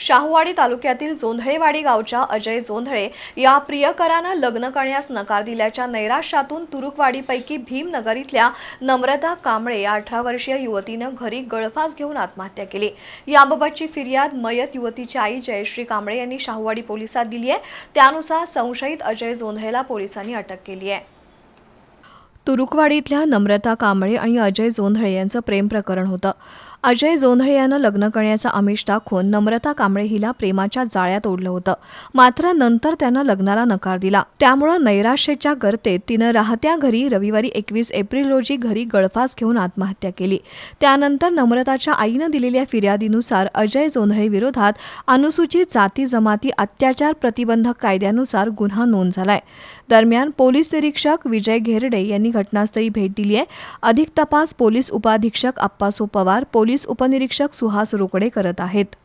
शाहूवाडी तालुक्यातील जोंधळेवाडी गावच्या अजय जोंधळे या प्रियकरानं लग्न करण्यास नकार दिल्याच्या नैराश्यातून तुरुकवाडीपैकी भीमनगर इथल्या नम्रता कांबळे या अठरा वर्षीय युवतीनं घरी गळफास घेऊन आत्महत्या केली. याबाबतची फिर्याद मयत युवतीची आई जयश्री कांबळे यांनी शाहूवाडी पोलिसात दिली आहे. त्यानुसार संशयित अजय जोंधळेला पोलिसांनी अटक केली आहे. तुरुकवाडी इथल्या नम्रता कांबळे आणि अजय जोंधळे यांचं प्रेम प्रकरण होतं. अजय जोंधळे यानं लग्न करण्याचा आमिष दाखवून नम्रता कांबळे हिला प्रेमाच्या जाळ्यात ओढलं होतं. मात्र नंतर त्यानं लग्नाला नकार दिला. त्यामुळं नैराश्याच्या गर्तेत तिनं राहत्या घरी रविवारी एकवीस एप्रिल रोजी घरी गळफास घेऊन आत्महत्या केली. त्यानंतर नम्रताच्या आईनं दिलेल्या फिर्यादीनुसार अजय जोंधळे विरोधात अनुसूचित जाती जमाती अत्याचार प्रतिबंधक कायद्यानुसार गुन्हा नोंद झालाय. दरम्यान पोलीस निरीक्षक विजय घेरडे यांनी घटनास्थळी भेट दिली आहे. अधिक तपास पोलीस उपाधीक्षक अप्पासो पवार पोलीस उपनिरीक्षक सुहास रोकडे करत आहेत.